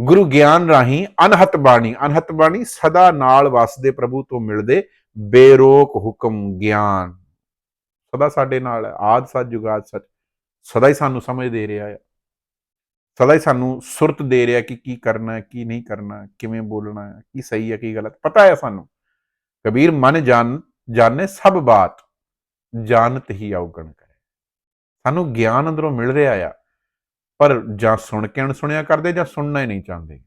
ਗੁਰੂ ਗਿਆਨ ਰਾਹੀਂ ਅਨਹਤ ਬਾਣੀ ਅਨਹਤ ਬਾਣੀ ਸਦਾ ਨਾਲ ਵਸਦੇ ਪ੍ਰਭੂ ਤੋਂ ਮਿਲਦੇ ਬੇਰੋਕ ਹੁਕਮ ਗਿਆਨ। ਸਦਾ ਸਾਡੇ ਨਾਲ ਹੈ, ਆਦ ਸੱਚ ਜੁਗਾਦ ਸੱਚ ਸਦਾ ਹੀ ਸਾਨੂੰ ਸਮਝ ਦੇ ਰਿਹਾ ਹੈ। ਸਦਾ ਹੀ ਸਾਨੂੰ ਸੁਰਤ ਦੇ ਰਿਹਾ ਕਿ ਕੀ ਕਰਨਾ ਹੈ, ਕੀ ਨਹੀਂ ਕਰਨਾ ਕਿਵੇਂ ਬੋਲਣਾ ਹੈ, ਕੀ ਸਹੀ ਹੈ, ਕੀ ਗਲਤ। ਪਤਾ ਹੈ ਸਾਨੂੰ, ਕਬੀਰ ਮਨ ਜਾਣ ਜਾਣੇ ਸਭ ਬਾਤ, ਜਾਣਤ ਹੀ ਔਗਣ ਕਰੇ। ਸਾਨੂੰ ਗਿਆਨ ਅੰਦਰੋਂ ਮਿਲ ਰਿਹਾ ਆ। ਪਰ ਜਾਂ ਸੁਣ ਕੇ ਅਣਸੁਣਿਆ ਕਰਦੇ ਜਾਂ ਸੁਣਨਾ ਹੀ ਨਹੀਂ ਚਾਹੁੰਦੇ।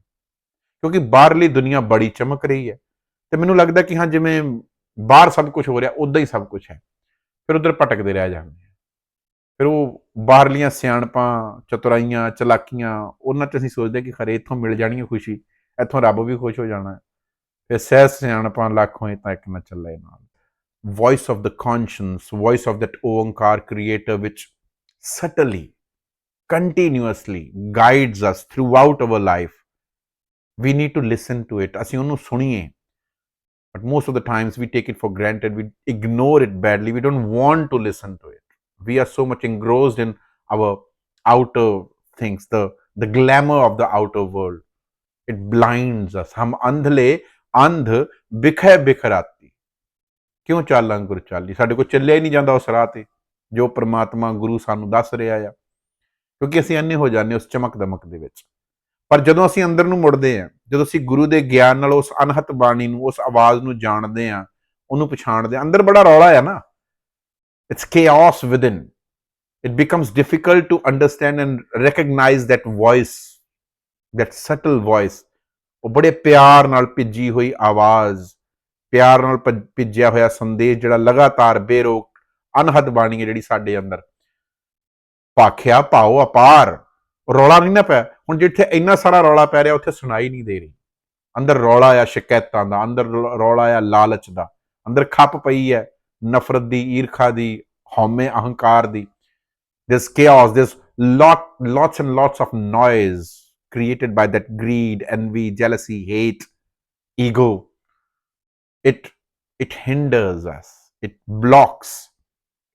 ਕਿਉਂਕਿ ਬਾਹਰਲੀ ਦੁਨੀਆ ਬੜੀ ਚਮਕ ਰਹੀ ਹੈ ਤੇ ਮੈਨੂੰ ਲੱਗਦਾ ਕਿ ਹਾਂ ਜਿਵੇਂ ਬਾਹਰ ਸਭ ਕੁਝ ਹੋ ਰਿਹਾ ਉਦਾਂ ਹੀ ਸਭ ਕੁਝ ਹੈ। ਫਿਰ ਉਧਰ ਭਟਕਦੇ ਰਹਿ ਜਾਂਦੇ ਆ। ਫਿਰ ਉਹ ਬਾਹਰਲੀਆਂ ਸਿਆਣਪਾਂ ਚਤੁਰਾਈਆਂ ਚਲਾਕੀਆਂ ਉਹਨਾਂ 'ਚ ਅਸੀਂ ਸੋਚਦੇ ਕਿ ਖਰੇ ਇੱਥੋਂ ਮਿਲ ਜਾਣੀ ਹੈ ਖੁਸ਼ੀ ਇੱਥੋਂ ਰੱਬ ਵੀ ਖੁਸ਼ ਹੋ ਜਾਣਾ ਹੈ। ਫਿਰ ਸਹਿ ਸਿਆਣਪਾਂ ਲੱਖ ਹੋਏ ਤਾਂ ਇੱਕ ਨਾ ਚੱਲੇ ਨਾਲ। Voice of the conscience, voice of that Oankar creator, which subtly, continuously guides us throughout our life. We need to listen to it. ਅਸੀਂ ਉਹਨੂੰ ਸੁਣੀਏ but most of the times we take it for granted. We ignore it badly. We don't want to listen to it. We are so much engrossed in our outer things, the, the glamour of the outer world. It blinds us. ਹਮ ਅੰਧਲੇ ਅੰਧ ਬਿਖੈ ਬਿਖਰਾਤੀ ਕਿਉਂ ਚਾਲਾਂ ਗੁਰ ਚਾਲੀ ਸਾਡੇ ਕੋਲ ਚੱਲਿਆ ਹੀ ਨਹੀਂ ਜਾਂਦਾ ਉਸ ਰਾਹ ਤੇ ਜੋ ਪ੍ਰਮਾਤਮਾ ਗੁਰੂ ਸਾਨੂੰ ਦੱਸ ਰਿਹਾ ਆ ਕਿਉਂਕਿ ਅਸੀਂ ਅੰਨੇ ਹੋ ਜਾਂਦੇ ਉਸ ਚਮਕ ਦਮਕ ਦੇ ਵਿੱਚ। ਪਰ ਜਦੋਂ ਅਸੀਂ ਅੰਦਰ ਨੂੰ ਮੁੜਦੇ ਹਾਂ, ਜਦੋਂ ਅਸੀਂ ਗੁਰੂ ਦੇ ਗਿਆਨ ਨਾਲ ਉਸ ਅਨਹਤ ਬਾਣੀ ਨੂੰ, ਉਸ ਆਵਾਜ਼ ਨੂੰ ਜਾਣਦੇ ਹਾਂ, ਉਹਨੂੰ ਪਛਾਣਦੇ ਹਾਂ, ਅੰਦਰ ਬੜਾ ਰੌਲਾ ਆ ਨਾ। It's chaos within. It becomes difficult to understand and recognize that voice, that subtle voice. ਉਹ ਬੜੇ ਪਿਆਰ ਨਾਲ ਭਿੱਜੀ ਹੋਈ ਆਵਾਜ਼, ਪਿਆਰ ਨਾਲ ਭਿ- ਭਿੱਜਿਆ ਹੋਇਆ ਸੰਦੇਸ਼ ਜਿਹੜਾ ਲਗਾਤਾਰ ਬੇਰੋਕ ਅਨਹਦ ਬਾਣੀ ਹੈ ਜਿਹੜੀ ਸਾਡੇ ਅੰਦਰ। ਭਾਖਿਆ ਭਾਉ ਅਪਾਰ ਰੌਲਾ ਨਹੀਂ ਨਾ ਪਿਆ ਹੁਣ ਜਿੱਥੇ ਇੰਨਾ ਸਾਰਾ ਰੌਲਾ ਪੈ ਰਿਹਾ ਉੱਥੇ ਸੁਣਾਈ ਨਹੀਂ ਦੇ ਰਹੀ ਅੰਦਰ ਰੌਲਾ ਆ ਸ਼ਿਕਾਇਤਾਂ ਦਾ ਅੰਦਰ ਰੌ- ਰੌਲਾ ਆ ਲਾਲਚ ਦਾ ਅੰਦਰ ਖੱਪ ਪਈ ਹੈ ਨਫ਼ਰਤ ਦੀ ਈਰਖਾ ਦੀ ਹਉਮੈ ਅਹੰਕਾਰ ਦੀ this chaos this lot lots and lots of noise created by that greed envy jealousy hate ego it it hinders us it blocks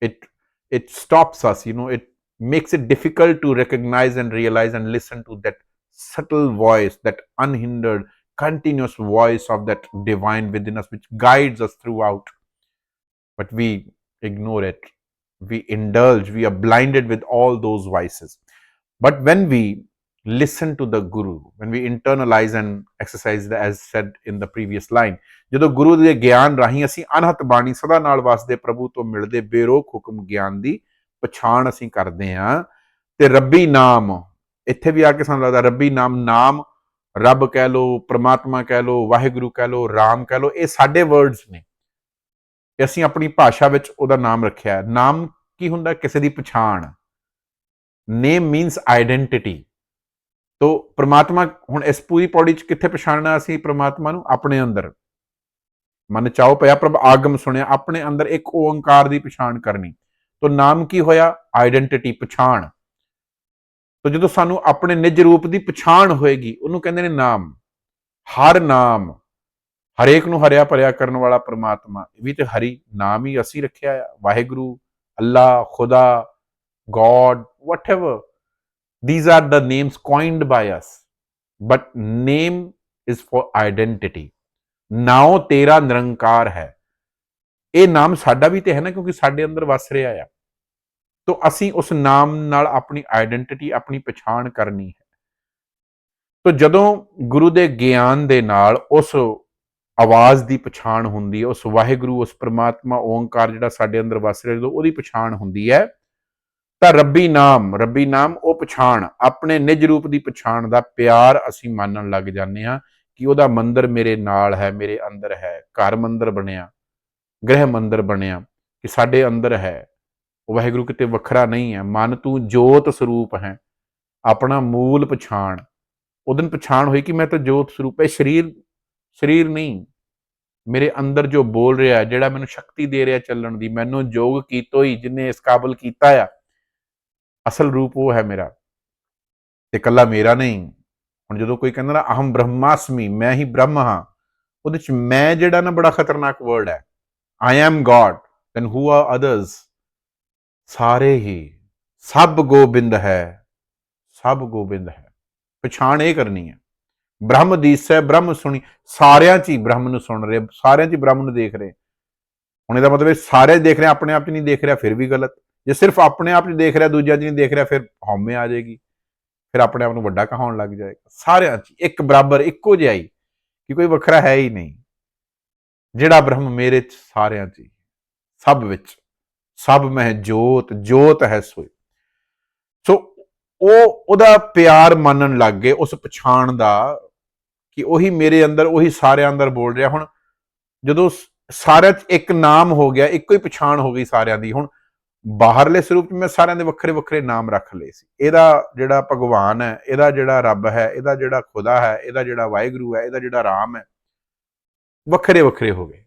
it it stops us you know it makes it difficult to recognize and realize and listen to that subtle voice that unhindered continuous voice of that divine within us which guides us throughout but we ignore it we indulge we are blinded with all those vices but when we listen to the guru when we internalize and exercise the, as said in the previous line ਜਦੋਂ ਗੁਰੂ ਦੇ ਗਿਆਨ ਰਾਹੀਂ ਅਸੀਂ ਅਨਹਤ ਬਾਣੀ ਸਦਾ ਨਾਲ ਵਸਦੇ ਪ੍ਰਭੂ ਤੋਂ ਮਿਲਦੇ ਬੇਰੋਕ ਹੁਕਮ ਗਿਆਨ ਦੀ ਪਛਾਣ ਅਸੀਂ ਕਰਦੇ ਹਾਂ ਤੇ ਰੱਬੀ ਨਾਮ, ਇੱਥੇ ਵੀ ਆ ਕੇ ਸਾਨੂੰ ਲੱਗਦਾ ਰੱਬੀ ਨਾਮ ਨਾਮ ਰੱਬ ਕਹਿ ਲੋ ਪ੍ਰਮਾਤਮਾ ਕਹਿ ਲੋ ਵਾਹਿਗੁਰੂ ਕਹਿ ਲੋ ਰਾਮ ਕਹਿ ਲੋ ਇਹ ਸਾਡੇ ਵਰਡਸ ਨੇ। ਅਸੀਂ ਆਪਣੀ ਭਾਸ਼ਾ ਵਿੱਚ ਉਹਦਾ ਨਾਮ ਰੱਖਿਆ ਨਾਮ ਕੀ ਹੁੰਦਾ? ਕਿਸੇ ਦੀ ਪਛਾਣ। ਨੇਮ ਮੀਨਸ ਆਇਡੈਂਟੀਟੀ ਤੋ ਪ੍ਰਮਾਤਮਾ ਹੁਣ ਇਸ ਪੂਰੀ ਪੌੜੀ ਚ ਕਿੱਥੇ ਪਛਾਣਨਾ ਅਸੀਂ ਪ੍ਰਮਾਤਮਾ ਨੂੰ? ਆਪਣੇ ਅੰਦਰ। ਮਨ ਚਾਉ ਪਿਆ ਪ੍ਰਭ ਆਗਮ ਸੁਣਿਆ, ਆਪਣੇ ਅੰਦਰ ਇੱਕ ਓੰਕਾਰ ਦੀ ਪਛਾਣ ਕਰਨੀ। ਤੋ ਨਾਮ ਕੀ ਹੋਇਆ? ਆਇਡੈਂਟੀਟੀ ਪਛਾਣ। ਤੋ ਜਦੋਂ ਸਾਨੂੰ ਆਪਣੇ ਨਿਜ ਰੂਪ ਦੀ ਪਛਾਣ ਹੋਏਗੀ, ਉਹਨੂੰ ਕਹਿੰਦੇ ਨੇ ਨਾਮ। ਹਰ ਨਾਮ। ਹਰੇਕ ਨੂੰ ਹਰਿਆ ਭਰਿਆ ਕਰਨ ਵਾਲਾ ਪ੍ਰਮਾਤਮਾ। ਇਹ ਵੀ ਤੇ ਹਰੀ ਨਾਮ ਹੀ ਅਸੀਂ ਰੱਖਿਆ ਆ। Waheguru, Allah, Khuda, God, whatever these are the names coined by us. But name is for identity. ਨਾਉ ਤੇਰਾ ਨਿਰੰਕਾਰ ਹੈ। ਇਹ ਨਾਮ ਸਾਡਾ ਵੀ ਤੇ ਹੈ ਨਾ, ਕਿਉਂਕਿ ਸਾਡੇ ਅੰਦਰ ਵਸ ਰਿਹਾ ਆ। ਤੋ ਅਸੀਂ ਉਸ ਨਾਮ ਨਾਲ ਆਪਣੀ ਆਇਡੈਂਟੀਟੀ ਆਪਣੀ ਪਛਾਣ ਕਰਨੀ ਹੈ। ਤੋ ਜਦੋਂ ਗੁਰੂ ਦੇ ਗਿਆਨ ਦੇ ਨਾਲ ਉਸ ਆਵਾਜ਼ ਦੀ ਪਛਾਣ ਹੁੰਦੀ ਹੈ, ਉਸ ਵਾਹਿਗੁਰੂ, ਉਸ ਪ੍ਰਮਾਤਮਾ, ਓੰਕਾਰ ਜਿਹੜਾ ਸਾਡੇ ਅੰਦਰ ਵਸ ਰਿਹਾ, ਜਦੋਂ ਉਹਦੀ ਪਛਾਣ ਹੁੰਦੀ ਹੈ, ਤਾਂ ਰੱਬੀ ਨਾਮ ਰੱਬੀ ਨਾਮ ਉਹ ਪਛਾਣ, ਆਪਣੇ ਨਿਜ ਰੂਪ ਦੀ ਪਛਾਣ ਦਾ ਪਿਆਰ ਅਸੀਂ ਮੰਨਣ ਲੱਗ ਜਾਂਦੇ ਹਾਂ ਕਿ ਉਹਦਾ ਮੰਦਰ ਮੇਰੇ ਨਾਲ ਹੈ, ਮੇਰੇ ਅੰਦਰ ਹੈ, ਘਰ ਮੰਦਰ ਬਣਿਆ, ਗ੍ਰਹਿ ਮੰਦਰ ਬਣਿਆ ਕਿ ਸਾਡੇ ਅੰਦਰ ਹੈ। ਉਹ ਵਾਹਿਗੁਰੂ ਕਿਤੇ ਵੱਖਰਾ ਨਹੀਂ ਹੈ। ਮਨ ਤੂੰ ਜੋਤ ਸਰੂਪ ਹੈ। ਆਪਣਾ ਮੂਲ ਪਛਾਣ। ਉਹਦਨ ਪਛਾਣ ਹੋਈ ਕਿ ਮੈਂ ਤਾਂ ਜੋਤ ਸਰੂਪ ਹੈ। ਸਰੀਰ ਸਰੀਰ ਨਹੀਂ। ਮੇਰੇ ਅੰਦਰ ਜੋ ਬੋਲ ਰਿਹਾ ਹੈ ਜਿਹੜਾ ਮੈਨੂੰ ਸ਼ਕਤੀ ਦੇ ਰਿਹਾ ਚੱਲਣ ਦੀ, ਮੈਨੂੰ ਯੋਗ ਕੀਤੋ ਹੀ ਜਿਨੇ ਇਸ ਕਾਬਲ ਕੀਤਾ ਆ, ਅਸਲ ਰੂਪ ਉਹ ਹੈ ਮੇਰਾ। ਤੇ ਕੱਲਾ ਮੇਰਾ ਨਹੀਂ। ਹੁਣ ਜਦੋਂ ਕੋਈ ਕਹਿੰਦਾ ਨਾ ਅਹਮ ਬ੍ਰਹਮਾਸਮੀ, ਮੈਂ ਹੀ ਬ੍ਰਹਮ ਹਾਂ, ਉਹਦੇ ਚ ਮੈਂ ਜਿਹੜਾ ਨਾ ਬੜਾ ਖਤਰਨਾਕ ਵਰਡ ਹੈ। I am God then who are others ਸਾਰੇ ਹੀ ਸਭ ਗੋਬਿੰਦ ਹੈ, ਸਭ ਗੋਬਿੰਦ ਹੈ। ਪਛਾਣ ਇਹ ਕਰਨੀ ਹੈ। ਬ੍ਰਹਮ ਦੀਸੈ, ਬ੍ਰਹਮ ਸੁਣੀ, ਸਾਰਿਆਂ 'ਚ ਹੀ ਬ੍ਰਹਮ ਨੂੰ ਸੁਣ ਰਹੇ, ਸਾਰਿਆਂ 'ਚ ਹੀ ਬ੍ਰਹਮ ਨੂੰ ਦੇਖ ਰਹੇ। ਹੁਣ ਇਹਦਾ ਮਤਲਬ ਇਹ ਸਾਰੇ 'ਚ ਦੇਖ ਰਹੇ, ਆਪਣੇ ਆਪ 'ਚ ਨਹੀਂ ਦੇਖ ਰਿਹਾ, ਫਿਰ ਵੀ ਗਲਤ। ਜੇ ਸਿਰਫ ਆਪਣੇ ਆਪ 'ਚ ਦੇਖ ਰਿਹਾ, ਦੂਜਿਆਂ 'ਚ ਨਹੀਂ ਦੇਖ ਰਿਹਾ, ਫਿਰ ਹਉਮੈ ਆ ਜਾਏਗੀ। ਫਿਰ ਆਪਣੇ ਆਪ ਨੂੰ ਵੱਡਾ ਕਹਾਉਣ ਲੱਗ ਜਾਏਗਾ। ਸਾਰਿਆਂ 'ਚ ਇੱਕ ਬਰਾਬਰ, ਇੱਕੋ ਜਿਹਾ ਹੀ, ਕਿ ਕੋਈ ਵੱਖਰਾ ਹੈ ਹੀ ਨਹੀਂ। ਜਿਹੜਾ ਬ੍ਰਹਮ ਮੇਰੇ 'ਚ, ਸਾਰਿਆਂ 'ਚ ਹੀ, ਸਭ ਵਿੱਚ। ਸਭ ਮਹਿ ਜੋਤ ਜੋਤ ਹੈ ਸੋਈ। ਸੋ ਉਹ, ਉਹਦਾ ਪਿਆਰ ਮੰਨਣ ਲੱਗ ਗਏ ਉਸ ਪਛਾਣ ਦਾ ਕਿ ਉਹੀ ਮੇਰੇ ਅੰਦਰ, ਉਹੀ ਸਾਰਿਆਂ ਅੰਦਰ ਬੋਲ ਰਿਹਾ। ਹੁਣ ਜਦੋਂ ਸਾਰਿਆਂ 'ਚ ਇੱਕ ਨਾਮ ਹੋ ਗਿਆ, ਇੱਕੋ ਹੀ ਪਛਾਣ ਹੋ ਗਈ ਸਾਰਿਆਂ ਦੀ, ਹੁਣ ਬਾਹਰਲੇ ਸਰੂਪ 'ਚ ਮੈਂ ਸਾਰਿਆਂ ਦੇ ਵੱਖਰੇ ਵੱਖਰੇ ਨਾਮ ਰੱਖ ਲਏ ਸੀ। ਇਹਦਾ ਜਿਹੜਾ ਭਗਵਾਨ ਹੈ, ਇਹਦਾ ਜਿਹੜਾ ਰੱਬ ਹੈ, ਇਹਦਾ ਜਿਹੜਾ ਖੁਦਾ ਹੈ, ਇਹਦਾ ਜਿਹੜਾ ਵਾਹਿਗੁਰੂ ਹੈ, ਇਹਦਾ ਜਿਹੜਾ ਰਾਮ ਹੈ, ਵੱਖਰੇ ਵੱਖਰੇ ਹੋ ਗਏ।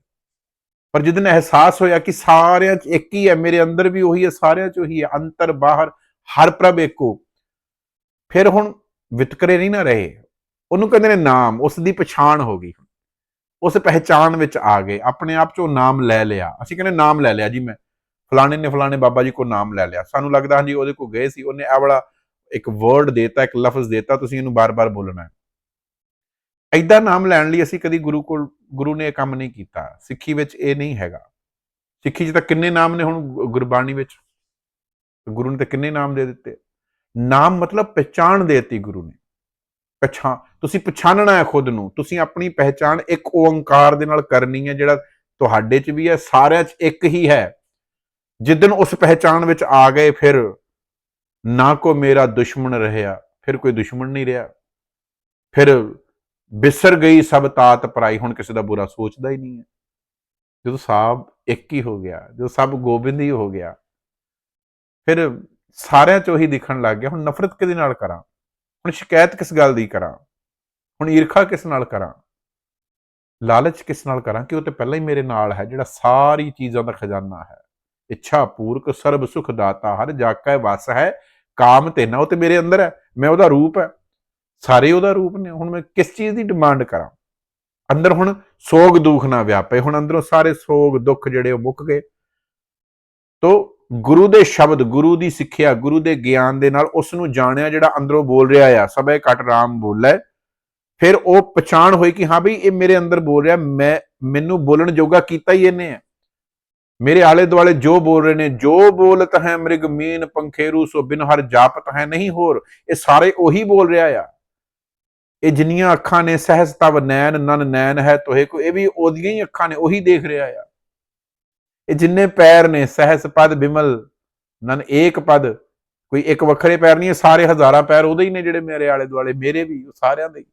ਪਰ ਜਦੋਂ ਅਹਿਸਾਸ ਹੋਇਆ ਕਿ ਸਾਰਿਆਂ 'ਚ ਇੱਕ ਹੀ ਹੈ, ਮੇਰੇ ਅੰਦਰ ਵੀ ਉਹੀ ਹੈ, ਸਾਰਿਆਂ 'ਚ ਉਹੀ ਹੈ, ਅੰਤਰ, ਬਾਹਰ, ਹਰ ਪ੍ਰਭ ਇੱਕੋ ਫਿਰ ਹੁਣ ਵਿਤਕਰੇ ਨਹੀਂ ਨਾ ਰਹੇ। ਉਹਨੂੰ ਕਹਿੰਦੇ ਨੇ ਨਾਮ, ਉਸ ਦੀ ਪਛਾਣ ਹੋ ਗਈ। ਉਸ ਪਹਿਚਾਣ ਵਿੱਚ ਆ ਗਏ। ਆਪਣੇ ਆਪ 'ਚੋਂ ਨਾਮ ਲੈ ਲਿਆ। ਅਸੀਂ ਕਹਿੰਦੇ ਨਾਮ ਲੈ ਲਿਆ ਜੀ ਮੈਂ। ਫਲਾਣੇ ਨੇ ਫਲਾਣੇ ਬਾਬਾ ਜੀ ਕੋ ਨਾਮ ਲੈ ਲਿਆ। ਸਾਨੂੰ ਲੱਗਦਾ ਹਾਂਜੀ ਉਹਦੇ ਕੋ ਗਏ ਸੀ। ਉਹਨੇ ਇਹ ਵਾਲਾ ਇੱਕ ਵਰਡ ਦੇਤਾ, ਇੱਕ ਲਫ਼ਜ਼ ਦੇਤਾ, ਤੁਸੀਂ ਇਹਨੂੰ ਬਾਰ-ਬਾਰ ਬੋਲਣਾ ਹੈ। ਐਦਾਂ ਨਾਮ ਲੈਣ ਲਈ ਅਸੀਂ ਕਦੀ ਗੁਰੂ ਕੋਲ, ਗੁਰੂ ਨੇ ਇਹ ਕੰਮ ਨਹੀਂ ਕੀਤਾ। ਸਿੱਖੀ ਵਿੱਚ ਇਹ ਨਹੀਂ ਹੈਗਾ। ਸਿੱਖੀ 'ਚ ਤਾਂ ਕਿੰਨੇ ਨਾਮ ਨੇ ਹੁਣ ਗੁਰਬਾਣੀ ਵਿੱਚ? ਗੁਰੂ ਨੇ ਤਾਂ ਕਿੰਨੇ ਨਾਮ ਦੇ ਦਿੱਤੇ? ਨਾਮ ਮਤਲਬ ਪਹਿਚਾਣ ਦੇਤੀ ਗੁਰੂ ਨੇ। ਪਛਾਣ ਤੁਸੀਂ ਪਛਾਣਨਾ ਹੈ ਖੁਦ ਨੂੰ। ਤੁਸੀਂ ਆਪਣੀ ਪਹਿਚਾਣ ਇੱਕ ਓੰਕਾਰ ਦੇ ਨਾਲ ਕਰਨੀ ਹੈ, ਜਿਹੜਾ ਤੁਹਾਡੇ 'ਚ ਵੀ ਹੈ, ਸਾਰਿਆਂ 'ਚ ਇੱਕ ਹੀ ਹੈ। ਜਿੱਦਨ ਉਸ ਪਹਿਚਾਣ ਵਿੱਚ ਆ ਗਏ, ਫਿਰ ਨਾ ਕੋ ਮੇਰਾ ਦੁਸ਼ਮਣ ਰਹਿਆ ਫਿਰ ਕੋਈ ਦੁਸ਼ਮਣ ਨਹੀਂ ਰਿਹਾ। ਫਿਰ ਬਿਸਰ ਗਈ, ਸਭ ਤਾਤ ਪਰਾਈ। ਹੁਣ ਕਿਸੇ ਦਾ ਬੁਰਾ ਸੋਚਦਾ ਹੀ ਨਹੀਂ ਹੈ। ਜਦੋਂ ਸਭ ਇੱਕ ਹੀ ਹੋ ਗਿਆ, ਜਦੋਂ ਸਭ ਗੋਬਿੰਦ ਹੀ ਹੋ ਗਿਆ, ਫਿਰ ਸਾਰਿਆਂ 'ਚ ਉਹੀ ਦਿਖਣ ਲੱਗ ਗਿਆ, ਹੁਣ ਨਫ਼ਰਤ ਕਿਹਦੇ ਨਾਲ ਕਰਾਂ? ਹੁਣ ਸ਼ਿਕਾਇਤ ਕਿਸ ਗੱਲ ਦੀ ਕਰਾਂ? ਹੁਣ ਈਰਖਾ ਕਿਸ ਨਾਲ ਕਰਾਂ? ਲਾਲਚ ਕਿਸ ਨਾਲ ਕਰਾਂ? ਕਿ ਉਹ ਤੇ ਪਹਿਲਾਂ ਹੀ ਮੇਰੇ ਨਾਲ ਹੈ, ਜਿਹੜਾ ਸਾਰੀ ਚੀਜ਼ਾਂ ਦਾ ਖਜ਼ਾਨਾ ਹੈ। ਇੱਛਾ ਪੂਰਕ, ਸਰਬ ਸੁਖ ਦਾਤਾ, ਹਰ ਜਾਕਾ ਵਸ ਹੈ, ਕਾਮ ਤੇ ਨਾ, ਉਹ ਤੇ ਮੇਰੇ ਅੰਦਰ ਹੈ, ਮੈਂ ਉਹਦਾ ਰੂਪ ਹੈ। ਸਾਰੇ ਉਹਦਾ ਰੂਪ ਨੇ। ਹੁਣ ਮੈਂ ਕਿਸ ਚੀਜ਼ ਦੀ ਡਿਮਾਂਡ ਕਰਾਂ? ਅੰਦਰ ਹੁਣ ਸੋਗ ਦੁੱਖ ਨਾ ਵਿਆਪੇ। ਹੁਣ ਅੰਦਰੋਂ ਸਾਰੇ ਸੋਗ ਦੁੱਖ ਜਿਹੜੇ ਉਹ ਮੁੱਕ ਗਏ। ਤੋ ਗੁਰੂ ਦੇ ਸ਼ਬਦ, ਗੁਰੂ ਦੀ ਸਿੱਖਿਆ, ਗੁਰੂ ਦੇ ਗਿਆਨ ਦੇ ਨਾਲ ਉਸ ਨੂੰ ਜਾਣਿਆ ਜਿਹੜਾ ਅੰਦਰੋਂ ਬੋਲ ਰਿਹਾ ਆ, ਸਭੇ ਘਟ ਰਾਮ ਬੋਲੇ ਫਿਰ ਉਹ ਪਛਾਣ ਹੋਈ ਕਿ ਹਾਂ ਬਈ ਇਹ ਮੇਰੇ ਅੰਦਰ ਬੋਲ ਰਿਹਾ, ਮੈਂ, ਮੈਨੂੰ ਬੋਲਣ ਜੋਗਾ ਕੀਤਾ ਹੀ ਇਹਨੇ ਹੈ ਮੇਰੇ ਆਲੇ ਦੁਆਲੇ ਜੋ ਬੋਲ ਰਹੇ ਨੇ, ਜੋ ਬੋਲਤ ਹੈ ਮ੍ਰਿਗ ਮੀਨ ਪੰਖੇਰੂ ਸੋ ਬਿਨ ਹਰ ਜਾਪਤ ਹੈ, ਨਹੀਂ ਹੋਰ। ਇਹ ਸਾਰੇ ਉਹੀ ਬੋਲ ਰਿਹਾ ਆ। ਇਹ ਜਿੰਨੀਆਂ ਅੱਖਾਂ ਨੇ ਸਹਿਜ ਤਵ ਨੈਣ ਨਨ ਨੈਣ ਹੈ ਤੋਹੇ ਕੋ, ਇਹ ਵੀ ਉਹਦੀਆਂ ਹੀ ਅੱਖਾਂ ਨੇ, ਉਹੀ ਦੇਖ ਰਿਹਾ ਆ। ਇਹ ਜਿੰਨੇ ਪੈਰ ਨੇ, ਸਹਿਜ ਪਦ ਬਿਮਲ, ਨਨ ਏਕ ਪਦ, ਕੋਈ ਇੱਕ ਵੱਖਰੇ ਪੈਰ ਨਹੀਂ ਸਾਰੇ ਹਜ਼ਾਰਾਂ ਪੈਰ ਉਹਦੇ ਹੀ ਨੇ ਜਿਹੜੇ ਮੇਰੇ ਆਲੇ ਦੁਆਲੇ ਮੇਰੇ ਵੀ, ਉਹ ਸਾਰਿਆਂ ਦੇ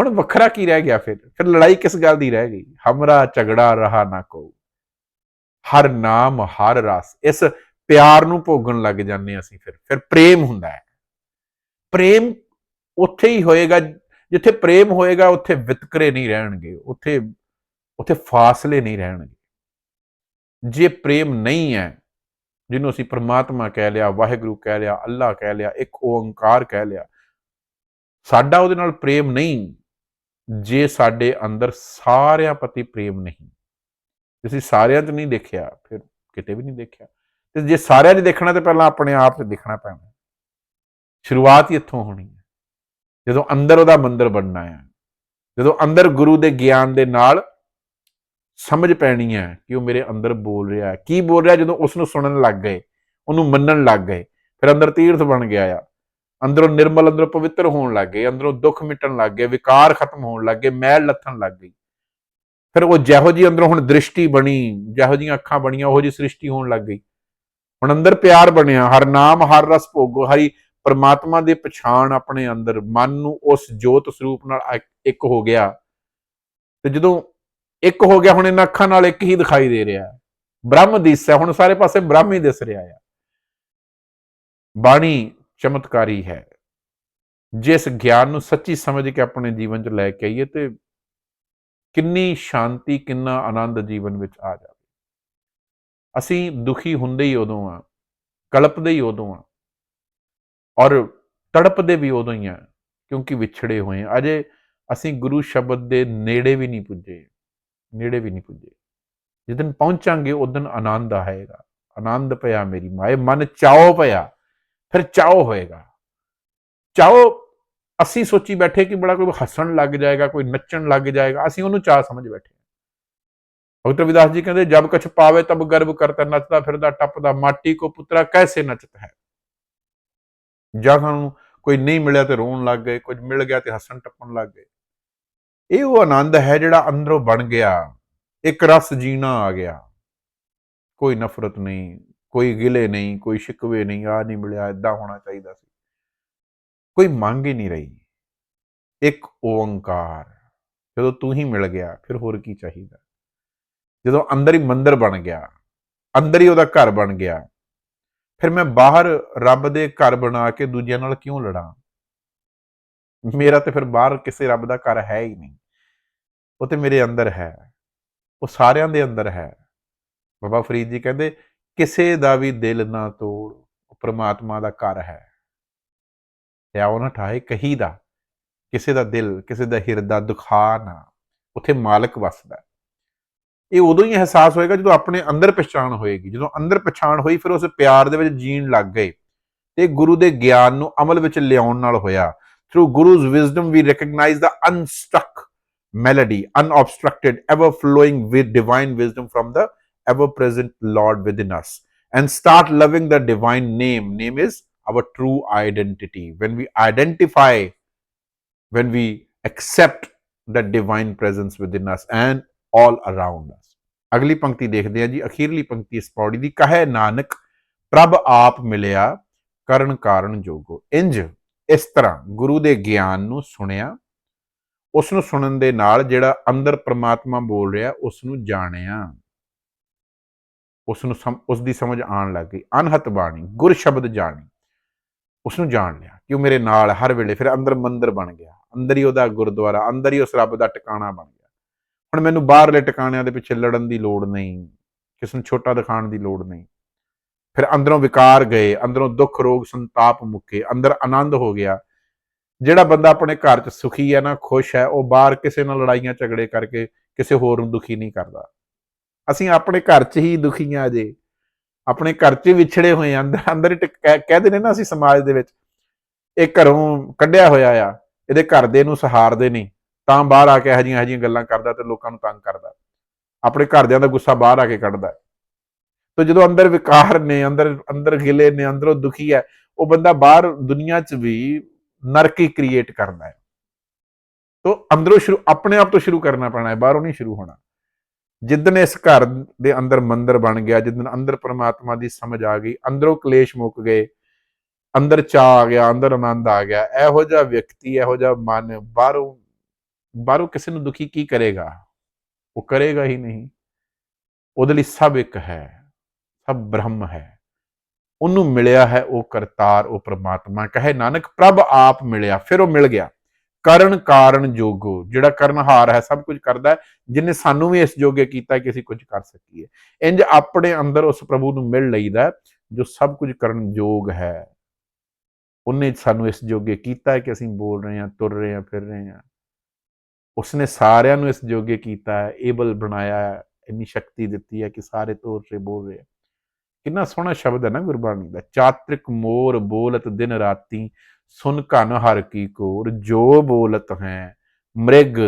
ਹੁਣ ਵੱਖਰਾ ਕੀ ਰਹਿ ਗਿਆ ਫਿਰ? ਫਿਰ ਲੜਾਈ ਕਿਸ ਗੱਲ ਦੀ ਰਹਿ ਗਈ? ਹਮਰਾ ਝਗੜਾ ਰਹਾ ਨਾ ਕੋ। ਹਰ ਨਾਮ, ਹਰ ਰਸ। ਇਸ ਪਿਆਰ ਨੂੰ ਭੋਗਣ ਲੱਗ ਜਾਂਦੇ ਹਾਂ ਅਸੀਂ ਫਿਰ। ਫਿਰ ਪ੍ਰੇਮ ਹੁੰਦਾ ਹੈ। ਪ੍ਰੇਮ ਉੱਥੇ ਹੀ ਹੋਏਗਾ, ਜਿੱਥੇ ਪ੍ਰੇਮ ਹੋਏਗਾ, ਉੱਥੇ ਵਿਤਕਰੇ ਨਹੀਂ ਰਹਿਣਗੇ, ਉੱਥੇ ਉੱਥੇ ਫਾਸਲੇ ਨਹੀਂ ਰਹਿਣਗੇ। ਜੇ ਪ੍ਰੇਮ ਨਹੀਂ ਹੈ, ਜਿਹਨੂੰ ਅਸੀਂ ਪ੍ਰਮਾਤਮਾ ਕਹਿ ਲਿਆ, ਵਾਹਿਗੁਰੂ ਕਹਿ ਲਿਆ ਅੱਲਾ ਕਹਿ ਲਿਆ, ਇੱਕ ਓੰਕਾਰ ਕਹਿ ਲਿਆ, ਸਾਡਾ ਉਹਦੇ ਨਾਲ ਪ੍ਰੇਮ ਨਹੀਂ, ਜੇ ਸਾਡੇ ਅੰਦਰ ਸਾਰਿਆਂ ਪ੍ਰਤੀ ਪ੍ਰੇਮ ਨਹੀਂ। ਜੇ ਅਸੀਂ ਸਾਰਿਆਂ 'ਚ ਨਹੀਂ ਦੇਖਿਆ, ਫਿਰ ਕਿਤੇ ਵੀ ਨਹੀਂ ਦੇਖਿਆ। ਤੇ ਜੇ ਸਾਰਿਆਂ 'ਚ ਦੇਖਣਾ, ਤੇ ਪਹਿਲਾਂ ਆਪਣੇ ਆਪ 'ਚ ਦੇਖਣਾ ਪੈਣਾ। ਸ਼ੁਰੂਆਤ ਹੀ ਇੱਥੋਂ ਹੋਣੀ ਹੈ। ਜਦੋਂ ਅੰਦਰ ਉਹਦਾ ਮੰਦਰ ਬਣਨਾ ਹੈ, ਜਦੋਂ ਅੰਦਰ ਗੁਰੂ ਦੇ ਗਿਆਨ ਦੇ ਨਾਲ ਸਮਝ ਪੈਣੀ ਹੈ ਕਿ ਉਹ ਮੇਰੇ ਅੰਦਰ ਬੋਲ ਰਿਹਾ ਹੈ। ਕੀ ਬੋਲ ਰਿਹਾ? ਜਦੋਂ ਉਸ ਨੂੰ ਸੁਣਨ ਲੱਗ ਗਏ, ਉਹਨੂੰ ਮੰਨਣ ਲੱਗ ਗਏ, ਫਿਰ ਅੰਦਰ ਤੀਰਥ ਬਣ ਗਿਆ ਆ। ਅੰਦਰੋਂ ਨਿਰਮਲ, ਅੰਦਰੋਂ ਪਵਿੱਤਰ ਹੋਣ ਲੱਗ ਗਏ, ਅੰਦਰੋਂ ਦੁੱਖ ਮਿਟਣ ਲੱਗ ਗਏ, ਵਿਕਾਰ ਖਤਮ ਹੋਣ ਲੱਗ ਗਏ, ਮੈਲ ਲੱਥਣ ਲੱਗ ਗਈ। ਫਿਰ ਉਹ ਜਿਹੋ ਜੀ ਅੰਦਰੋਂ ਹੁਣ ਦ੍ਰਿਸ਼ਟੀ ਬਣੀ, ਜਿਹੋ ਜੀਆਂ ਅੱਖਾਂ ਬਣੀਆਂ, ਉਹੋ ਜੀ ਸ੍ਰਿਸ਼ਟੀ ਹੋਣ ਲੱਗ ਗਈ। ਹੁਣ ਅੰਦਰ ਪਿਆਰ ਬਣਿਆ, ਹਰ ਨਾਮ, ਹਰ ਰਸ ਭੋਗੋ, ਹਰੀ ਪਰਮਾਤਮਾ ਦੀ ਪਛਾਣ ਆਪਣੇ ਅੰਦਰ, ਮਨ ਨੂੰ ਉਸ ਜੋਤ ਸਰੂਪ ਨਾਲ ਇੱਕ- ਹੋ ਗਿਆ। ਤੇ ਜਦੋਂ ਇੱਕ ਹੋ ਗਿਆ, ਹੁਣ ਇਹਨਾਂ ਅੱਖਾਂ ਨਾਲ ਇੱਕ ਹੀ ਦਿਖਾਈ ਦੇ ਰਿਹਾ। ਹੈ ਬ੍ਰਹਮ ਦਿਸਦਾ ਹੁਣ ਸਾਰੇ ਪਾਸੇ ਬ੍ਰਹਮ ਹੀ ਦਿਸ ਰਿਹਾ ਹੈ ਬਾਣੀ ਚਮਤਕਾਰੀ ਹੈ। ਜਿਸ ਗਿਆਨ ਨੂੰ ਸੱਚੀ ਸਮਝ ਕੇ ਆਪਣੇ ਜੀਵਨ 'ਚ ਲੈ ਕੇ ਆਈਏ ਤੇ ਕਿੰਨੀ ਸ਼ਾਂਤੀ, ਕਿੰਨਾ ਆਨੰਦ ਜੀਵਨ ਵਿੱਚ ਆ ਜਾਵੇ। ਅਸੀਂ ਦੁਖੀ ਹੁੰਦੇ ਹੀ ਉਦੋਂ ਆ, ਕਲਪਦੇ ਹੀ ਉਦੋਂ ਆ। ਔਰ ਤੜਪਦੇ ਵੀ ਉਦੋਂ ਹੀ ਆ, ਕਿਉਂਕਿ ਵਿਛੜੇ ਹੋਏ ਆ। ਅਜੇ ਅਸੀਂ ਗੁਰੂ ਸ਼ਬਦ ਦੇ ਨੇੜੇ ਵੀ ਨਹੀਂ ਪੁੱਜੇ, ਨੇੜੇ ਵੀ ਨਹੀਂ ਪੁੱਜੇ। ਜਿਸ ਦਿਨ ਪਹੁੰਚਾਂਗੇ, ਉਸ ਦਿਨ ਆਨੰਦ ਆਏਗਾ। ਆਨੰਦ ਪਿਆ ਮੇਰੀ ਮਾਏ, ਮਨ ਚਾਓ ਪਿਆ, ਫਿਰ ਚਾਓ ਹੋਏਗਾ। ਚਾਓ, ਅਸੀਂ ਸੋਚੀ ਬੈਠੇ ਕਿ ਬੜਾ ਕੋਈ ਹੱਸਣ ਲੱਗ ਜਾਏਗਾ, ਕੋਈ ਨੱਚਣ ਲੱਗ ਜਾਏਗਾ, ਅਸੀਂ ਉਹਨੂੰ ਚਾਹ ਸਮਝ ਬੈਠੇ ਭਗਤ ਰਵਿਦਾਸ ਜੀ ਕਹਿੰਦੇ, ਜਬ ਕਛ ਪਾਵੇ, ਤਬ ਗਰਭ ਕਰਤਾ, ਨੱਚਦਾ ਫਿਰਦਾ, ਟੱਪਦਾ, ਮਾਟੀ ਕੋ ਪੁੱਤਰਾ, ਕੈਸੇ ਨੱਚਤ ਹੈ? ਜਾਂ ਸਾਨੂੰ ਕੋਈ ਨਹੀਂ ਮਿਲਿਆ ਤੇ ਰੋਣ ਲੱਗ ਗਏ, ਕੁਝ ਮਿਲ ਗਿਆ ਤੇ ਹੱਸਣ ਟੱਪਣ ਲੱਗ ਗਏ। ਇਹ ਉਹ ਆਨੰਦ ਹੈ ਜਿਹੜਾ ਅੰਦਰੋਂ ਬਣ ਗਿਆ, ਇੱਕ ਰਸ ਜੀਣਾ ਆ ਗਿਆ। ਕੋਈ ਨਫ਼ਰਤ ਨਹੀਂ, ਕੋਈ ਗਿਲੇ ਨਹੀਂ, ਕੋਈ ਸ਼ਿਕਵੇ ਨਹੀਂ ਆ ਨਹੀਂ ਮਿਲਿਆ ਇਦਾਂ ਹੋਣਾ ਚਾਹੀਦਾ ਸੀ। ਕੋਈ ਮੰਗ ਹੀ ਨਹੀਂ ਰਹੀ। ਇੱਕ ਓੰਕਾਰ, ਜਦੋਂ ਤੂੰ ਹੀ ਮਿਲ ਗਿਆ, ਫਿਰ ਹੋਰ ਕੀ ਚਾਹੀਦਾ? ਜਦੋਂ ਅੰਦਰ ਹੀ ਮੰਦਰ ਬਣ ਗਿਆ, ਅੰਦਰ ਹੀ ਉਹਦਾ ਘਰ ਬਣ ਗਿਆ ਫਿਰ ਮੈਂ ਬਾਹਰ ਰੱਬ ਦੇ ਘਰ ਬਣਾ ਕੇ ਦੂਜਿਆਂ ਨਾਲ ਕਿਉਂ ਲੜਾਂ? ਮੇਰਾ ਤੇ ਫਿਰ ਬਾਹਰ ਕਿਸੇ ਰੱਬ ਦਾ ਘਰ ਹੈ ਹੀ ਨਹੀਂ। ਉਹ ਤੇ ਮੇਰੇ ਅੰਦਰ ਹੈ। ਉਹ ਸਾਰਿਆਂ ਦੇ ਅੰਦਰ ਹੈ। ਬਾਬਾ ਫਰੀਦ ਜੀ ਕਹਿੰਦੇ, ਕਿਸੇ ਦਾ ਵੀ ਦਿਲ ਨਾ ਤੋੜ, ਉਹ ਪ੍ਰਮਾਤਮਾ ਦਾ ਘਰ ਹੈ। ਤੇ ਆਉ ਨਾ ਠਾਏ ਕਹੀ ਦਾ, ਕਿਸੇ ਦਾ ਦਿਲ, ਕਿਸੇ ਦਾ ਹਿਰਦਾ ਦੁਖਾ ਨਾ, ਉੱਥੇ ਮਾਲਕ ਵਸਦਾ। ਇਹ ਉਦੋਂ ਹੀ ਅਹਿਸਾਸ ਹੋਏਗਾ ਜਦੋਂ ਆਪਣੇ ਅੰਦਰ ਪਛਾਣ ਹੋਏਗੀ ਜਦੋਂ ਅੰਦਰ ਪਛਾਣ ਹੋਈ ਫਿਰ ਉਸ ਪਿਆਰ ਦੇ ਵਿੱਚ ਜੀਣ ਲੱਗ ਗਏ ਤੇ ਗੁਰੂ ਦੇ ਗਿਆਨ ਨੂੰ ਅਮਲ ਵਿੱਚ ਲਿਆਉਣ ਨਾਲ ਹੋਇਆ through gurus wisdom we recognise the unstruck melody unobstructed ever flowing with divine wisdom from the ever present lord within us and start loving the divine name name is our true identity when we identify when we accept that divine presence within us and all around us ਅਗਲੀ ਪੰਕਤੀ ਦੇਖਦੇ ਹਾਂ ਜੀ। ਅਖੀਰਲੀ ਪੰਕਤੀ ਇਸ ਪੌੜੀ ਦੀ। ਕਹੇ ਨਾਨਕ, ਪ੍ਰਭ ਆਪ ਮਿਲਿਆ, ਕਰਨ ਕਾਰਨ ਜੋਗੋ। ਇੰਜ ਇਸ ਤਰ੍ਹਾਂ ਗੁਰੂ ਦੇ ਗਿਆਨ ਨੂੰ ਸੁਣਿਆ, ਉਸ ਨੂੰ ਸੁਣਨ ਦੇ ਨਾਲ ਜਿਹੜਾ ਅੰਦਰ ਪ੍ਰਮਾਤਮਾ ਬੋਲ ਰਿਹਾ, ਉਸ ਨੂੰ ਜਾਣਿਆ। ਉਸ ਨੂੰ ਸਮ- ਉਸ ਦੀ ਸਮਝ ਆਉਣ ਲੱਗ ਗਈ। ਅਨਹਤ ਬਾਣੀ, ਗੁਰ ਸ਼ਬਦ ਜਾਣੀ। ਉਸ ਨੂੰ ਜਾਣ ਲਿਆ ਕਿ ਉਹ ਮੇਰੇ ਨਾਲ ਹਰ ਵੇਲੇ ਫਿਰ ਅੰਦਰ ਮੰਦਰ ਬਣ ਗਿਆ। ਅੰਦਰ ਹੀ ਉਹਦਾ ਗੁਰਦੁਆਰਾ, ਅੰਦਰ ਹੀ ਉਸ ਰੱਬ ਦਾ ਟਿਕਾਣਾ ਬਣ ਗਿਆ। ਹੁਣ ਮੈਨੂੰ ਬਾਹਰਲੇ ਟਿਕਾਣਿਆਂ ਦੇ ਪਿੱਛੇ ਲੜਨ ਦੀ ਲੋੜ ਨਹੀਂ, ਕਿਸ ਨੂੰ ਛੋਟਾ ਦਿਖਾਉਣ ਦੀ ਲੋੜ ਨਹੀਂ। ਫਿਰ ਅੰਦਰੋਂ ਵਿਕਾਰ ਗਏ, ਅੰਦਰੋਂ ਦੁੱਖ, ਰੋਗ, ਸੰਤਾਪ ਮੁੱਕੇ, ਅੰਦਰ ਆਨੰਦ ਹੋ ਗਿਆ। ਜਿਹੜਾ ਬੰਦਾ ਆਪਣੇ ਘਰ 'ਚ ਸੁਖੀ ਹੈ ਨਾ, ਖੁਸ਼ ਹੈ, ਉਹ ਬਾਹਰ ਕਿਸੇ ਨਾਲ ਲੜਾਈਆਂ, ਝਗੜੇ ਕਰਕੇ ਕਿਸੇ ਹੋਰ ਨੂੰ ਦੁਖੀ ਨਹੀਂ ਕਰਦਾ। ਅਸੀਂ ਆਪਣੇ ਘਰ 'ਚ ਹੀ ਦੁਖੀ ਆ ਜੇ। ਆਪਣੇ ਘਰ 'ਚ ਵਿਛੜੇ ਹੋਏ ਆ ਅੰਦਰ ਅੰਦਰ ਹੀ ਟਿਕ- ਕਹਿ- ਕਹਿੰਦੇ ਨੇ ਨਾ ਅਸੀਂ ਸਮਾਜ ਦੇ ਵਿੱਚ, ਇਹ ਘਰੋਂ ਕੱਢਿਆ ਹੋਇਆ ਆ, ਇਹਦੇ ਘਰ ਦੇ ਨੂੰ ਸਹਾਰਦੇ ਨਹੀਂ। ਤਾਂ ਬਾਹਰ ਆ ਕੇ ਇਹੋ ਜਿਹੀਆਂ ਇਹੋ ਜਿਹੀਆਂ ਗੱਲਾਂ ਕਰਦਾ ਤੇ ਲੋਕਾਂ ਨੂੰ ਤੰਗ ਕਰਦਾ। ਆਪਣੇ ਘਰਦਿਆਂ ਦਾ ਗੁੱਸਾ ਬਾਹਰ ਆ ਕੇ ਕੱਢਦਾ। ਤੇ ਜਦੋਂ ਅੰਦਰ ਵਿਕਾਰ ਨੇ, ਅੰਦਰ ਅੰਦਰ ਗਿਲੇ ਨੇ, ਅੰਦਰੋਂ ਦੁਖੀ ਹੈ, ਉਹ ਬੰਦਾ ਬਾਹਰ ਦੁਨੀਆ 'ਚ ਵੀ ਨਰਕੀ ਕ੍ਰੀਏਟ ਕਰਦਾ ਹੈ। ਤੋ ਅੰਦਰੋਂ ਸ਼ੁਰੂ ਆਪਣੇ ਆਪ ਤੋਂ ਸ਼ੁਰੂ ਕਰਨਾ ਪੈਣਾ ਹੈ, ਬਾਹਰੋਂ ਨਹੀਂ ਸ਼ੁਰੂ ਹੋਣਾ। ਜਿੱਦਨ ਇਸ ਘਰ ਦੇ ਅੰਦਰ ਮੰਦਰ ਬਣ ਗਿਆ ਜਿੱਦਨ ਅੰਦਰ ਪ੍ਰਮਾਤਮਾ ਦੀ ਸਮਝ ਆ ਗਈ, ਅੰਦਰੋਂ ਕਲੇਸ਼ ਮੁੱਕ ਗਏ, ਅੰਦਰ ਚਾਹ ਆ ਗਿਆ, ਅੰਦਰ ਆਨੰਦ ਆ ਗਿਆ, ਇਹੋ ਜਿਹਾ ਵਿਅਕਤੀ, ਇਹੋ ਜਿਹਾ ਮਨ ਬਾਹਰੋਂ ਬਾਹਰੋਂ ਕਿਸੇ ਨੂੰ ਦੁਖੀ ਕੀ ਕਰੇਗਾ? ਉਹ ਕਰੇਗਾ ਹੀ ਨਹੀਂ। ਉਹਦੇ ਲਈ ਸਭ ਇੱਕ ਹੈ ਸਭ ਬ੍ਰਹਮ ਹੈ। ਉਹਨੂੰ ਮਿਲਿਆ ਹੈ ਉਹ ਕਰਤਾਰ ਉਹ ਪ੍ਰਮਾਤਮਾ। ਕਹੇ ਨਾਨਕ ਪ੍ਰਭ ਆਪ ਮਿਲਿਆ ਫਿਰ ਉਹ ਮਿਲ ਗਿਆ। ਕਰਨ ਕਾਰਨ ਜੋਗੋ ਜਿਹੜਾ ਕਰਨਹਾਰ ਹੈ ਸਭ ਕੁਝ ਕਰਦਾ ਹੈ। ਜਿਨੇ ਸਾਨੂੰ ਵੀ ਇਸ ਜੋਗੇ ਕੀਤਾ ਕਿ ਅਸੀਂ ਕੁਝ ਕਰ ਸਕੀਏ। ਇੰਜ ਆਪਣੇ ਅੰਦਰ ਉਸ ਪ੍ਰਭੂ ਨੂੰ ਮਿਲ ਲਈਦਾ ਹੈ, ਜੋ ਸਭ ਕੁਝ ਕਰਨ ਯੋਗ ਹੈ। ਉਹਨੇ ਸਾਨੂੰ ਇਸ ਜੋਗੇ ਕੀਤਾ ਹੈ ਕਿ ਅਸੀਂ ਬੋਲ ਰਹੇ ਹਾਂ ਤੁਰ ਰਹੇ ਹਾਂ ਫਿਰ ਰਹੇ ਹਾਂ। ਉਸਨੇ ਸਾਰਿਆਂ ਨੂੰ ਇਸ ਜੋਗੇ ਕੀਤਾ ਹੈ ਏਬਲ ਬਣਾਇਆ ਹੈ, ਇੰਨੀ ਸ਼ਕਤੀ ਦਿੱਤੀ ਹੈ ਕਿ ਸਾਰੇ ਤੋਰ ਤੇ ਬੋਲ ਰਹੇ ਆ। ਕਿੰਨਾ ਸੋਹਣਾ ਸ਼ਬਦ ਹੈ ਨਾ ਗੁਰਬਾਣੀ ਦਾ, ਚਾਤ੍ਰਿਕ ਮੋਰ ਬੋਲਤ ਦਿਨ ਰਾਤੀ, ਸੁਨ ਘਨ ਹਰ ਕੀ ਕੋਰ, ਜੋ ਬੋਲਤ ਹੈ, ਮ੍ਰਿਗ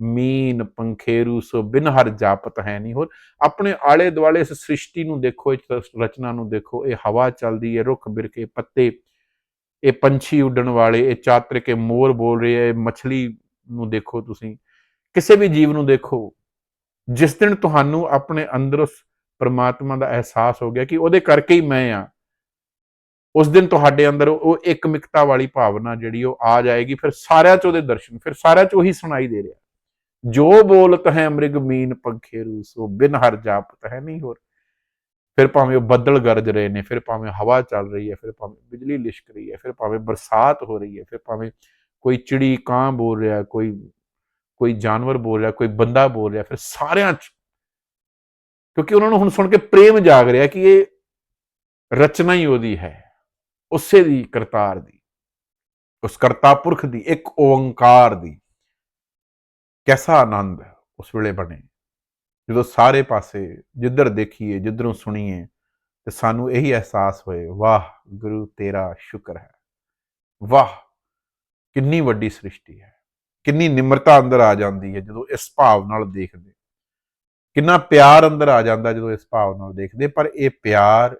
ਮੀਨ ਪੰਖੇਰੂ, ਸੋ ਬਿਨ ਹਰ ਜਾਪਤ ਹੈ ਨਹੀਂ ਹੋਰ ਆਪਣੇ ਆਲੇ ਦੁਆਲੇ ਇਸ ਸ੍ਰਿਸ਼ਟੀ ਨੂੰ ਦੇਖੋ, ਇਸ ਰਚਨਾ ਨੂੰ ਦੇਖੋ, ਇਹ ਹਵਾ ਚੱਲਦੀ ਹੈ, ਰੁੱਖ ਬਿਰਕੇ ਪੱਤੇ, ਇਹ ਪੰਛੀ ਉੱਡਣ ਵਾਲੇ, ਇਹ ਚਾਤ੍ਰਿਕ, ਇਹ ਮੋਰ ਬੋਲ ਰਹੇ ਹੈ ਮੱਛਲੀ ਨੂੰ ਦੇਖੋ ਤੁਸੀਂ, ਕਿਸੇ ਵੀ ਜੀਵ ਨੂੰ ਦੇਖੋ, ਜਿਸ ਦਿਨ ਤੁਹਾਨੂੰ ਆਪਣੇ ਅੰਦਰ ਉਸ ਪ੍ਰਮਾਤਮਾ ਦਾ ਅਹਿਸਾਸ ਹੋ ਗਿਆ ਕਿ ਉਹਦੇ ਕਰਕੇ ਹੀ ਮੈਂ ਆ, ਉਸ ਦਿਨ ਤੁਹਾਡੇ ਅੰਦਰ ਉਹ ਇੱਕਮਿਕਤਾ ਵਾਲੀ ਭਾਵਨਾ ਜਿਹੜੀ ਉਹ ਆ ਜਾਏਗੀ, ਫਿਰ ਸਾਰਿਆਂ 'ਚ ਉਹਦੇ ਦਰਸ਼ਨ, ਫਿਰ ਸਾਰਿਆਂ 'ਚ ਉਹੀ ਸੁਣਾਈ ਦੇ ਰਿਹਾ। ਜੋ ਬੋਲਤ ਹੈ ਮ੍ਰਿਗ ਮੀਨ ਪੰਖੇ ਰੂਸੋ ਬਿਨ ਹਰ ਜਾਪਤ ਹੈ ਨਹੀਂ ਹੋਰ। ਫਿਰ ਭਾਵੇਂ ਉਹ ਬੱਦਲ ਗਰਜ ਰਹੇ ਨੇ, ਫਿਰ ਭਾਵੇਂ ਹਵਾ ਚੱਲ ਰਹੀ ਹੈ, ਫਿਰ ਭਾਵੇਂ ਬਿਜਲੀ ਲਿਸ਼ਕ ਰਹੀ ਹੈ, ਫਿਰ ਭਾਵੇਂ ਬਰਸਾਤ ਹੋ ਰਹੀ ਹੈ, ਫਿਰ ਭਾਵੇਂ ਕੋਈ ਚਿੜੀ ਕਾਂ ਬੋਲ ਰਿਹਾ, ਕੋਈ ਕੋਈ ਜਾਨਵਰ ਬੋਲ ਰਿਹਾ, ਕੋਈ ਬੰਦਾ ਬੋਲ ਰਿਹਾ, ਫਿਰ ਸਾਰਿਆਂ 'ਚ ਕਿਉਂਕਿ ਉਹਨਾਂ ਨੂੰ ਹੁਣ ਸੁਣ ਕੇ ਪ੍ਰੇਮ ਜਾਗ ਰਿਹਾ ਕਿ ਇਹ ਰਚਨਾ ਹੀ ਉਹਦੀ ਹੈ, ਉਸੇ ਦੀ ਕਰਤਾਰ ਦੀ, ਉਸ ਕਰਤਾ ਪੁਰਖ ਦੀ, ਇੱਕ ਓੰਕਾਰ ਦੀ। ਕੈਸਾ ਆਨੰਦ ਉਸ ਵੇਲੇ ਬਣੇ। ਜਦੋਂ ਸਾਰੇ ਪਾਸੇ ਜਿੱਧਰ ਦੇਖੀਏ, ਜਿੱਧਰੋਂ ਸੁਣੀਏ, ਤੇ ਸਾਨੂੰ ਇਹੀ ਅਹਿਸਾਸ ਹੋਏ, ਵਾਹ ਗੁਰੂ ਤੇਰਾ ਸ਼ੁਕਰ ਹੈ, ਵਾਹ ਕਿੰਨੀ ਵੱਡੀ ਸ੍ਰਿਸ਼ਟੀ ਹੈ ਕਿੰਨੀ ਨਿਮਰਤਾ ਅੰਦਰ ਆ ਜਾਂਦੀ ਹੈ ਜਦੋਂ ਇਸ ਭਾਵ ਨਾਲ ਦੇਖਦੇ ਕਿੰਨਾ ਪਿਆਰ ਅੰਦਰ ਆ ਜਾਂਦਾ ਜਦੋਂ ਇਸ ਭਾਵ ਨਾਲ ਦੇਖਦੇ ਪਰ ਇਹ ਪਿਆਰ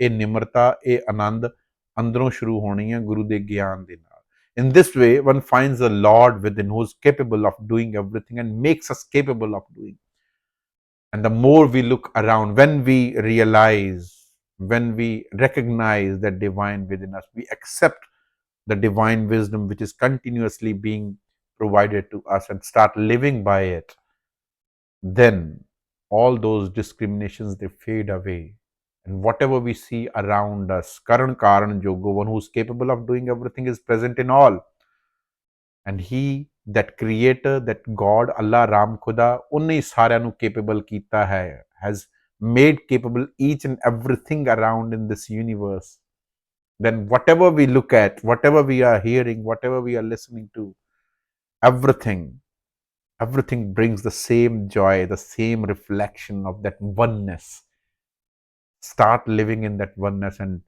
ਇਹ ਨਿਮਰਤਾ ਇਹ ਆਨੰਦ ਅੰਦਰੋਂ ਸ਼ੁਰੂ ਹੋਣੀ ਹੈ ਗੁਰੂ ਦੇ ਗਿਆਨ ਦੇ ਨਾਲ in this way one finds the lord within who is capable of doing everything and makes us capable of doing and the more we look around when we realize when we recognize that divine within us we accept the divine wisdom which is continuously being provided to us and start living by it, then all those discriminations they fade away. And whatever we see around us, Karan Karan Yoga, one who is capable of doing everything, is present in all. And he, that creator, that God, Allah Ram Khuda, only saarya nu capable kita hai, has made capable each and everything around in this universe then whatever we look at whatever we are hearing whatever we are listening to everything everything brings the same joy the same reflection of that oneness start living in that oneness and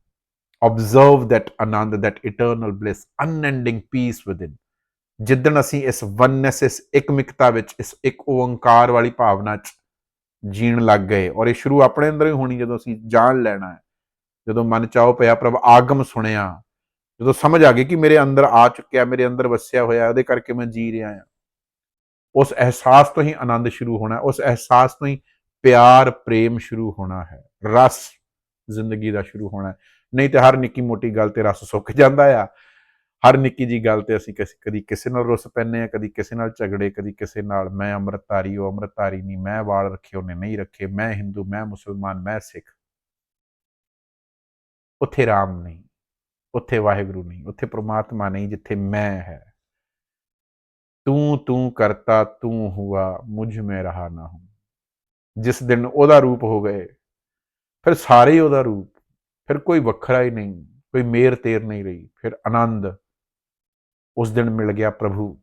observe that ananda that eternal bliss unending peace within ਜਿੱਦਣ ਅਸੀਂ ਇਸ oneness ਇਸ ਇਕਮਿਕਤਾ ਵਿੱਚ ਇਸ ਇੱਕ ਓੰਕਾਰ ਵਾਲੀ ਭਾਵਨਾ 'ਚ ਜੀਣ ਲੱਗ ਗਏ ਔਰ ਇਹ ਸ਼ੁਰੂ ਆਪਣੇ ਅੰਦਰ ਹੀ ਹੋਣੀ ਜਦੋਂ ਅਸੀਂ ਜਾਣ ਲੈਣਾ ਹੈ ਜਦੋਂ ਮਨ ਚਾਹੋ ਪਿਆ ਪ੍ਰਭ ਆਗਮ ਸੁਣਿਆ, ਜਦੋਂ ਸਮਝ ਆ ਗਈ ਕਿ ਮੇਰੇ ਅੰਦਰ ਆ ਚੁੱਕਿਆ, ਮੇਰੇ ਅੰਦਰ ਵਸਿਆ ਹੋਇਆ, ਉਹਦੇ ਕਰਕੇ ਮੈਂ ਜੀ ਰਿਹਾ ਹਾਂ। ਉਸ ਅਹਿਸਾਸ ਤੋਂ ਹੀ ਆਨੰਦ ਸ਼ੁਰੂ ਹੋਣਾ, ਉਸ ਅਹਿਸਾਸ ਤੋਂ ਹੀ ਪਿਆਰ, ਪ੍ਰੇਮ ਸ਼ੁਰੂ ਹੋਣਾ ਹੈ। ਰਸ ਜ਼ਿੰਦਗੀ ਦਾ ਸ਼ੁਰੂ ਹੋਣਾ ਨਹੀਂ ਤੇ ਹਰ ਨਿੱਕੀ ਮੋਟੀ ਗੱਲ ਤੇ ਰਸ ਸੁੱਕ ਜਾਂਦਾ ਆ। ਹਰ ਨਿੱਕੀ ਜੀ ਗੱਲ ਤੇ ਅਸੀਂ ਕਿਸੇ, ਕਦੀ ਕਿਸੇ ਨਾਲ ਰੁੱਸ ਪੈਂਦੇ ਆ ਕਦੀ ਕਿਸੇ ਨਾਲ ਝਗੜੇ, ਕਦੀ ਕਿਸੇ ਨਾਲ ਮੈਂ ਅੰਮ੍ਰਿਤਧਾਰੀ, ਉਹ ਅੰਮ੍ਰਿਤਧਾਰੀ ਨਹੀਂ, ਮੈਂ ਵਾਲ ਰੱਖੇ, ਉਹਨੇ ਨਹੀਂ ਰੱਖੇ, ਮੈਂ ਹਿੰਦੂ, ਮੈਂ ਮੁਸਲਮਾਨ, ਮੈਂ ਸਿੱਖ। ਉੱਥੇ ਰਾਮ ਨਹੀਂ, ਉੱਥੇ ਵਾਹਿਗੁਰੂ ਨਹੀਂ, ਉੱਥੇ ਪ੍ਰਮਾਤਮਾ ਨਹੀਂ ਜਿੱਥੇ ਮੈਂ ਹੈ। ਤੂੰ ਤੂੰ ਕਰਤਾ, ਤੂੰ ਹੁਆ, ਮੁਝ ਮੈਂ ਰਹਾ ਨਾ ਹੂੰ। ਜਿਸ ਦਿਨ ਉਹਦਾ ਰੂਪ ਹੋ ਗਏ, ਫਿਰ ਸਾਰੇ ਉਹਦਾ ਰੂਪ, ਫਿਰ ਕੋਈ ਵੱਖਰਾ ਹੀ ਨਹੀਂ, ਕੋਈ ਮੇਰ ਤੇਰ ਨਹੀਂ ਰਹੀ, ਫਿਰ ਆਨੰਦ ਉਸ ਦਿਨ ਮਿਲ ਗਿਆ ਪ੍ਰਭੂ,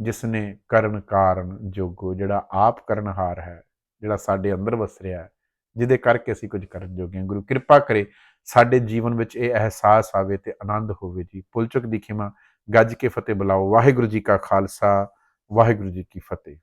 ਜਿਸ ਨੇ ਕਰਨ ਕਾਰਨ ਜੋਗੋ, ਜਿਹੜਾ ਆਪ ਕਰਨਹਾਰ ਹੈ, ਜਿਹੜਾ ਸਾਡੇ ਅੰਦਰ ਵਸ ਰਿਹਾ ਹੈ, ਜਿਹਦੇ ਕਰਕੇ ਅਸੀਂ ਕੁਝ ਕਰਨ ਜੋਗੇ ਹਾਂ। ਗੁਰੂ ਕਿਰਪਾ ਕਰੇ ਸਾਡੇ ਜੀਵਨ ਵਿੱਚ ਇਹ ਅਹਿਸਾਸ ਆਵੇ ਤੇ ਆਨੰਦ ਹੋਵੇ ਜੀ। ਪੁਲਚੁਕ ਦੀ ਖਿਮਾ ਗੱਜ ਕੇ ਫਤਿਹ ਬੁਲਾਓ। ਵਾਹਿਗੁਰੂ ਜੀ ਕਾ ਖਾਲਸਾ, ਵਾਹਿਗੁਰੂ ਜੀ ਕੀ ਫਤਿਹ।